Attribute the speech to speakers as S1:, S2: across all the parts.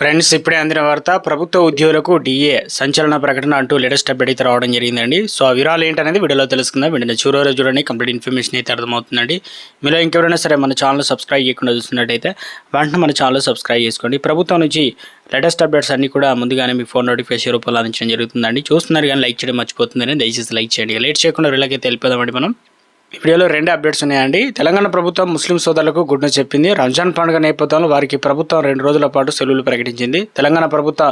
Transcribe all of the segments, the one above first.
S1: Friends ఇప్పుడే అందిన వార్త ప్రభుత్వ ఉద్యోగులకు డిఏ సంచలన ప్రకటన అంటూ లేటెస్ట్ అప్డేట్ అయితే రావడం జరిగిందండి. సో ఆ వివరాలు ఏంటనేది వీడియోలో తెలుసుకుందాం. వెంటనే చూడరో చూడండి కంప్లీట్ ఇన్ఫర్మేషన్ అయితే అర్థమవుతుందండి. మీలో ఇంకెవరైనా సరే మన ఛానల్ సబ్స్క్రైబ్ చేయకుండా చూస్తున్నట్టయితే వెంటనే మన ఛానల్ సబ్స్క్రైబ్ చేసుకోండి. ప్రభుత్వం నుంచి లేటెస్ట్ అప్డేట్స్ అన్ని కూడా ముందుగానే మీ ఫోన్ నోటిఫికేషన్ రూపంలో అందించడం జరుగుతుందండి. చూస్తున్నారు కానీ లైక్ చేయడం మర్చిపోతుందని దయచేసి లైక్ చేయండి. లేట్ చేయకుండా వీళ్ళకైతే వెళ్ళిపోదామండి మనం. వీడియోలో రెండు అప్డేట్స్ ఉన్నాయండి. తెలంగాణ ప్రభుత్వం ముస్లిం సోదరులకు గుడ్ న్యూస్ చెప్పింది. రంజాన్ పండుగ నేపథ్యంలో వారికి ప్రభుత్వం రెండు రోజుల పాటు సెలవులు ప్రకటించింది. తెలంగాణ ప్రభుత్వ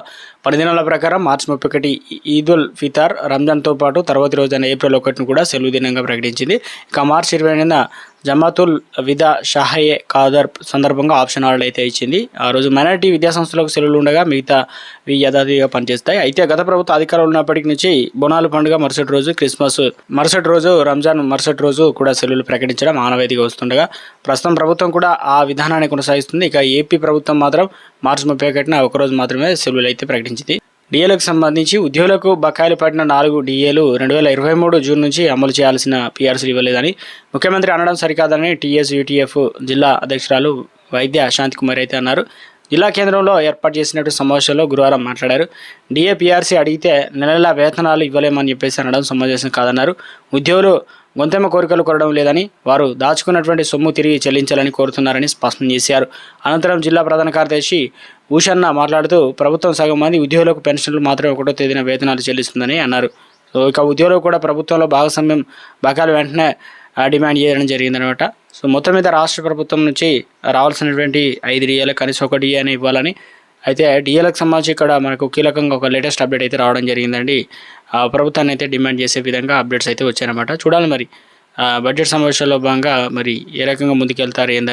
S1: పది దినాల ప్రకారం మార్చి ముప్పై ఒకటి ఈద్ ఉల్ ఫితార్ రంజాన్తో పాటు తర్వాతి రోజైన ఏప్రిల్ ఒకటిని కూడా సెలవు దినంగా ప్రకటించింది. ఇక మార్చి ఇరవై ఎనిమిదిన జమాతుల్ విదా షాహయే ఖాదర్ సందర్భంగా ఆప్షన్ ఆర్డర్ అయితే ఇచ్చింది. ఆ రోజు మైనారిటీ విద్యా సంస్థలకు సెలవులు ఉండగా మిగతా యథావిధిగా పనిచేస్తాయి. అయితే గత ప్రభుత్వ అధికారులు ఉన్నప్పటికి నుంచి బోనాలు పండుగ మరుసటి రోజు క్రిస్మస్ మరుసటి రోజు రంజాన్ మరుసటి రోజు కూడా సెలవులు ప్రకటించడం ఆనవాయితీగా వస్తుండగా ప్రస్తుతం ప్రభుత్వం కూడా ఆ విధానాన్ని కొనసాగిస్తుంది. ఇక ఏపీ ప్రభుత్వం మాత్రం మార్చి ముప్పై ఒకటిన ఒకరోజు మాత్రమే సెలవులు అయితే ప్రకటించింది. డిఏలకు సంబంధించి ఉద్యోగులకు బకాయిలు పడిన నాలుగు డిఏలు రెండు వేల ఇరవై మూడు జూన్ నుంచి అమలు చేయాల్సిన పీఆర్సీలు ఇవ్వలేదని ముఖ్యమంత్రి అనడం సరికాదని టీఎస్ యూటీఎఫ్ జిల్లా అధ్యక్షురాలు వైద్య శాంతి కుమార్ అయితే అన్నారు. జిల్లా కేంద్రంలో ఏర్పాటు చేసినట్టు సమావేశంలో గురువారం మాట్లాడారు. డిఏ పీఆర్సీ అడిగితే నెల నెలా వేతనాలు ఇవ్వలేమని చెప్పేసి అనడం సమావేశం కాదన్నారు. ఉద్యోగులు గొంతెమ్మ కోరికలు కొరడం లేదని వారు దాచుకున్నటువంటి సొమ్ము తిరిగి చెల్లించాలని కోరుతున్నారని స్పష్టం చేశారు. అనంతరం జిల్లా ప్రధాన కార్యదర్శి భూషన్న మాట్లాడుతూ ప్రభుత్వం సగం మంది ఉద్యోగులకు పెన్షన్లు మాత్రమే ఒకటో తేదీన వేతనాలు చెల్లిస్తుందని అన్నారు. సో ఇక ఉద్యోగులు కూడా ప్రభుత్వంలో భాగస్వామ్యం బకాయిలు వెంటనే డిమాండ్ చేయడం జరిగిందనమాట సో మొత్తం మీద రాష్ట్ర ప్రభుత్వం నుంచి రావాల్సినటువంటి ఐదు డిఏలు కనీసం ఒక డిఏ అని ఇవ్వాలని అయితే డిఎల్ఎక్ సంబంధించి ఇక్కడ మనకు కీలకంగా ఒక లేటెస్ట్ అప్డేట్ అయితే రావడం జరిగిందండి. ఆ, ప్రభుత్వాన్ని అయితే డిమాండ్ చేసే విధంగా అప్డేట్స్ అయితే వచ్చాయన్నమాట. చూడాలి మరి. బడ్జెట్ సమావేశాల్లో భాగంగా మరి ఏ రకంగా ముందుకెళ్తారు ఏందని